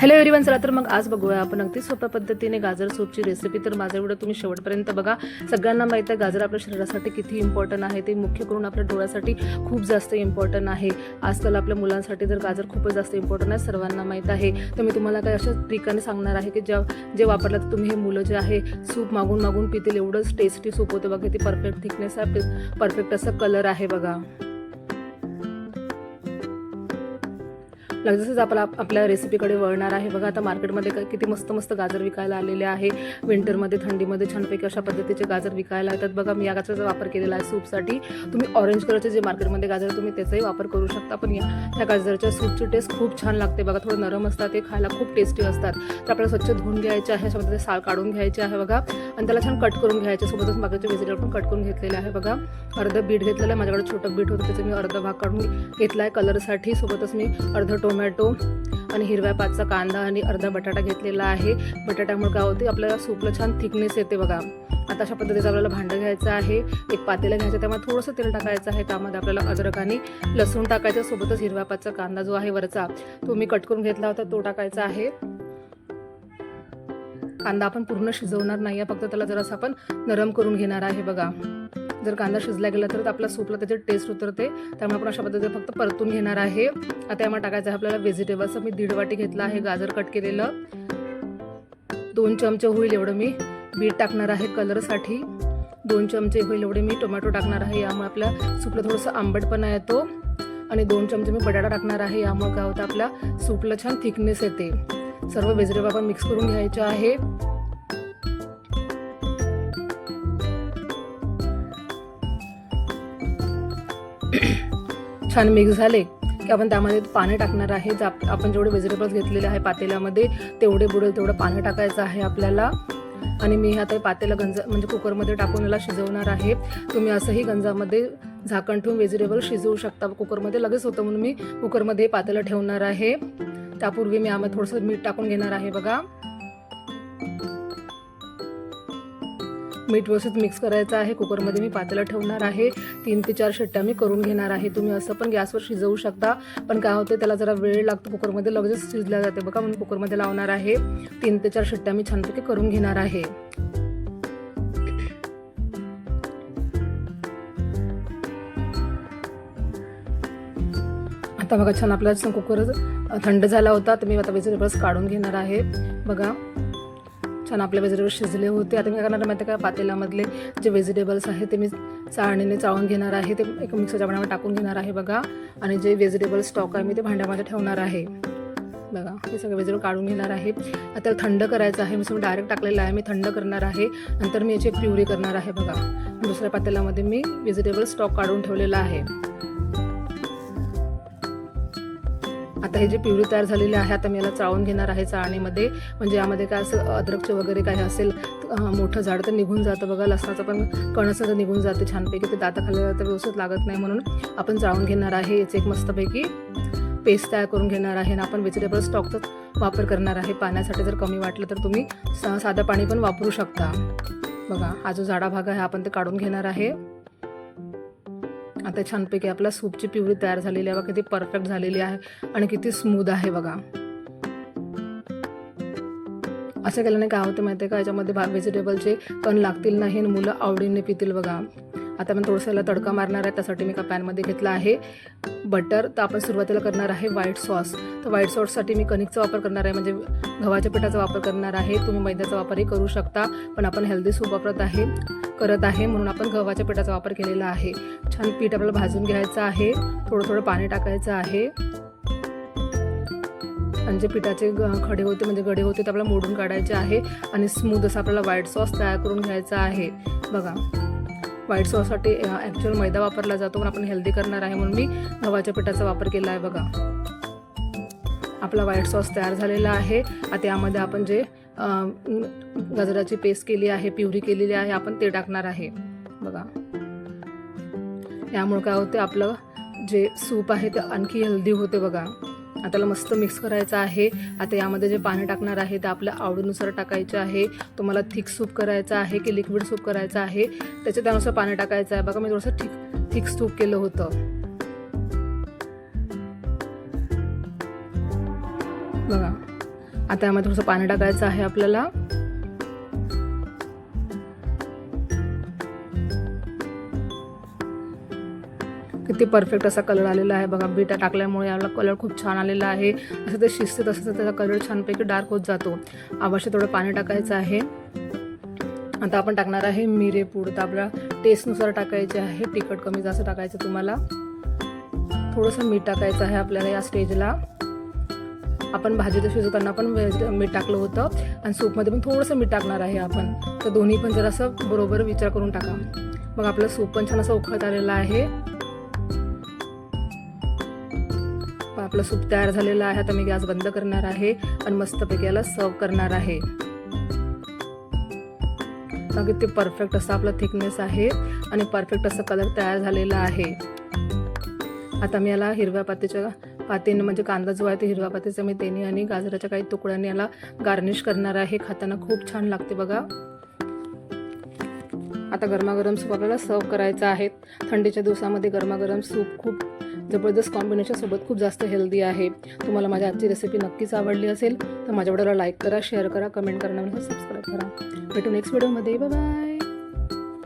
Hello everyone चला तर मग आज बघूया आपण. अगदी सोप्या पद्धतीने गाजर सूपची रेसिपी तर माझा व्हिडिओ तुम्ही शेवटपर्यंत बघा. सगळ्यांना माहिती आहे गाजर आपल्या शरीरासाठी किती इम्पॉर्टंट आहे. ते मुख्य करून आपल्या डोळ्यासाठी खूप जास्त इम्पॉर्टंट आहे. आजकाल आपल्या मुलांसाठी तर गाजर खूपच जास्त इम्पॉर्टंट आहे. सर्वांना माहीत आहे. तर मी तुम्हाला काही अशा ट्रिकाने सांगणार आहे की ज्या जे वापरलं तर तुम्ही हे मुलं जे आहे सूप मागून मागून पितील. एवढंच टेस्टी सूप होतं बघा. किती परफेक्ट थिकनेस आहे. परफेक्ट असं कलर आहे बघा. लगेचच आपला आपल्या रेसिपीकडे वळणार आहे. बघा आता मार्केटमध्ये किती मस्त मस्त गाजर विकायला आलेले आहे. विंटरमध्ये थंडीमध्ये छानपैकी अशा पद्धतीचे गाजर विकायला येतात. बघा मी या गाजराचा वापर केलेला आहे सूपसाठी. तुम्ही ऑरेंज कलरचे जे मार्केटमध्ये गाजर तुम्ही त्याचाही वापर करू शकता. पण या त्या गाजराच्या सूपची टेस्ट खूप छान लागते. बघा थोडं नरम असतात ते खायला खूप टेस्टी असतात. तर आपल्याला स्वच्छ धुवून घ्यायचे आहे अशा पद्धतीने साल काढून घ्यायचे आहे बघा. आणि त्याला छान कट करून घ्यायचे. सोबतच बाकीचे व्हेजिटेबल पण कट करून घेतलेले आहे बघा. अर्ध बीट घेतलेलं आहे. माझ्याकडे छोटं बीट होतं त्याचं मी अर्ध भाग काढून घेतला आहे कलरसाठी सोबतच मी अर्ध टोमॅटो आणि हिरव्या पाचचा कांदा आणि अर्धा बटाटा घेतलेला आहे. बटाट्यामुळे काय होते आपल्याला सूपला छान थिकनेस येते बघा. आता अशा पद्धतीचं आपल्याला भांडं घ्यायचं आहे. एक पातेलं घ्यायचं त्यामुळे थोडंसं तेल टाकायचं आहे. त्यामध्ये आपल्याला अद्रक आणि लसूण टाकायचं. सोबतच हिरव्या पाचचा कांदा जो आहे वरचा तो मी कट करून घेतला होता. तो टाकायचा आहे. कांदा आपण पूर्ण शिजवणार नाही आहे. फक्त त्याला जरासं आपण नरम करून घेणार आहे बघा. जर कांदा शिजला गेला तर आपला सूपला त्याची टेस्ट उतरते. त्यामुळे आपण अशा पद्धतीने फक्त परतून घेणार आहे. आता यामध्ये टाकायचं आहे आपल्याला व्हेजिटेबल्स मी दीड वाटी घेतला आहे गाजर कट केलेलं. दोन चमचे होईल एवढं मी. बीट टाकणार आहे कलरसाठी दोन चमचे होईल एवढे मी. टोमॅटो टाकणार आहे. यामुळे आपल्या सूपला थोडंसं आंबटपणा येतो आणि दोन चमचे मी बटाटा टाकणार आहे. यामुळे काय होतं? आपल्या सूपला छान थिकनेस येते. सर्व व्हेजिटेबल आपण मिक्स करून घ्यायचे आहे. छान मिक्स झाले की आपण त्यामध्ये पाणी टाकणार आहे. जे आपण जेवढे व्हेजिटेबल्स घेतलेले आहे पातेल्यामध्ये तेवढे बुडेल तेवढं पाणी टाकायचं आहे आपल्याला. आणि मी आता तर पातेला गंजा म्हणजे कुकरमध्ये टाकून याला शिजवणार आहे. तुम्ही असंही गंजामध्ये झाकण ठेवून व्हेजिटेबल शिजवू शकता. कुकरमध्ये लगेच होतं म्हणून मी कुकरमध्ये पातेलं ठेवणार आहे. त्यापूर्वी मी आम्हाला थोडंसं मीठ टाकून घेणार आहे बघा. मीठ व्यवस्थित मिक्स करायचं आहे. कुकरमध्ये मी पातेलं ठेवणार आहे. तीन ते चार शिट्ट्या मी करून घेणार आहे. तुम्ही असं पण गॅसवर शिजवू शकता. पण काय होते त्याला जरा वेळ लागतो. कुकरमध्ये लगेच शिजल्या जाते. बघा म्हणून कुकरमध्ये लावणार आहे. तीन ते चार शिट्ट्या मी छानपैकी करून घेणार आहे. आता बघा छान आपला कुकर थंड झाला होता. तर मी आता वेजिटेबल्स काढून घेणार आहे. बघा. छान आपले व्हेजिटेबल्स शिजले होते. आता मी काय करणार माहिती आहे का? पातेल्यामधले जे व्हेजिटेबल्स आहे ते मी चाळणीने चाळून घेणार आहे. ते एक मिक्सरच्या भांड्यामध्ये टाकून घेणार आहे बघा. आणि जे व्हेजिटेबल स्टॉक आहे मी ते भांड्यामध्ये ठेवणार आहे. बघा हे सगळे व्हेजिटेबल काढून घेणार आहे. आता थंड करायचं आहे. मी सगळं डायरेक्ट टाकलेलं आहे. मी थंड करणार आहे. नंतर मी याची प्युरी करणार आहे बघा. दुसऱ्या पातेल्यामध्ये मी व्हेजिटेबल स्टॉक काढून ठेवलेला आहे. आता हे जे पिवळी तयार झालेली आहे आता मी याला चाळून घेणार आहे चाळणीमध्ये. म्हणजे यामध्ये काय असं अद्रकचे वगैरे काही असेल मोठं झाड तर निघून जातं बघा लसणाचं पण कणस तर निघून जाते छानपैकी ते दाता खाल्लं तर व्यवस्थित लागत नाही म्हणून आपण चाळून घेणार आहे याचे एक मस्तपैकी पेस्ट तयार करून घेणार आहे. आणि आपण व्हेजिटेबल स्टॉकचाच वापर करणार आहे. पाण्यासाठी जर कमी वाटलं तर तुम्ही साधं पाणी पण वापरू शकता. बघा हा जो जाडा भाग आहे आपण ते काढून घेणार आहे. आता छानपैकी आपला सूपची पिवळी तयार झालेली आहे. बघा किती परफेक्ट झालेली आहे आणि किती स्मूथ आहे बघा. असं केल्याने काय होतं माहिती आहे का? याच्यामध्ये भाग व्हेजिटेबलचे कण लागतील नाही आणि मुलं आवडीने पितील बघा. आता आपण थोडंसं याला तडका मारणार आहे त्यासाठी मी का पॅनमध्ये घेतला आहे. बटर तर आपण सुरुवातीला करणार आहे व्हाईट सॉस. तर व्हाईट सॉससाठी मी कणिकचा वापर करणार आहे म्हणजे गव्हाच्या पिठाचा वापर करणार आहे. तुम्ही मैद्याचा वापरही करू शकता पण आपण हेल्दी सूप वापरत आहे करत आहे म्हणून आपण गव्हाच्या पिठाचा वापर केलेला आहे. छान पीठ आपल्याला भाजून घ्यायचं आहे थोडं थोडं पाणी टाकायचं आहे. आणि जे पिठाचे ग- खडे होते म्हणजे गडे होते ते आपल्याला मोडून काढायचे आहे. आणि स्मूथ असं आपल्याला व्हाईट सॉस तयार करून घ्यायचा आहे. बघा. व्हाईट सॉससाठी ॲक्च्युअल मैदा वापरला जातो. पण आपण हेल्दी करणार आहे म्हणून मी गव्हाच्या पिठाचा वापर केला आहे बघा. आपला व्हाईट सॉस तयार झालेला आहे. त्यामध्ये आपण जे गजराची गाजराची पेस्ट केली आहे प्युरी केलेली आहे आपण ते टाकणार आहे. बघा. यामुळे काय होते आपलं जे सूप आहे ते आणखी हेल्दी होते बघा. आता त्याला मस्त मिक्स करायचं आहे. आता यामध्ये जे पाणी टाकणार आहे ते आपल्या आवडीनुसार टाकायचं आहे. तुम्हाला थिक सूप करायचं आहे की लिक्विड सूप करायचं आहे. त्याच्या त्यानुसार पाणी टाकायचं आहे. बघा मी थोडंसं थिक थिक सूप केलं होतं. बघा आता यामध्ये थोडंसं पाणी टाकायचं आहे आपल्याला. किती परफेक्ट असा कलर आलेला आहे. बघा बीटा टाकल्यामुळे याला कलर खूप छान आलेला आहे. असं ते शिजते तसं त्याचा कलर छानपैकी डार्क होत जातो. आवश्यक थोडं पाणी टाकायचं आहे. आता आपण टाकणार आहे मिरेपूड तर आपल्या टेस्टनुसार टाकायचे आहे. तिखट कमी जास्त टाकायचं तुम्हाला. थोडंसं मीठ टाकायचं आहे आपल्याला या स्टेजला आपण भाजी तर शिजवताना पण मीठ टाकलं होतं. आणि सूपमध्ये पण थोडंसं मीठ टाकणार आहे आपण. तर दोन्ही पण जरासं बरोबर विचार करून टाका. मग आपलं सूप पण छान असं उखळत आलेलं आहे. आपलं सूप तयार झालेलं आहे आता मी गॅस बंद करणार आहे आणि मस्तपैकी याला सर्व करणार आहे. अगदी ते परफेक्ट असा आपला थिकनेस आहे आणि परफेक्ट असा कलर तयार झालेला आहे. आता मी याला हिरव्या पातीच्या पातीने म्हणजे कांदा जो आहे ते हिरव्या पातीचा मी तेनी आणि गाजराच्या काही तुकड्याने याला गार्निश करणार आहे. खाताना खूप छान लागते बघा. आता गरमागरम सूप आपल्याला सर्व करायचं आहे. थंडीच्या दिवसामध्ये गरमागरम सूप खूप जबरदस्त कॉम्बिनेशनसोबत खूप जास्त हेल्दी आहे. तुम्हाला माझी आजची रेसिपी नक्कीच आवडली असेल तर माझ्या व्हिडिओला लाईक करा शेअर करा कमेंट करा सबस्क्राईब करा. भेटू नेक्स्ट व्हिडिओमध्ये बाय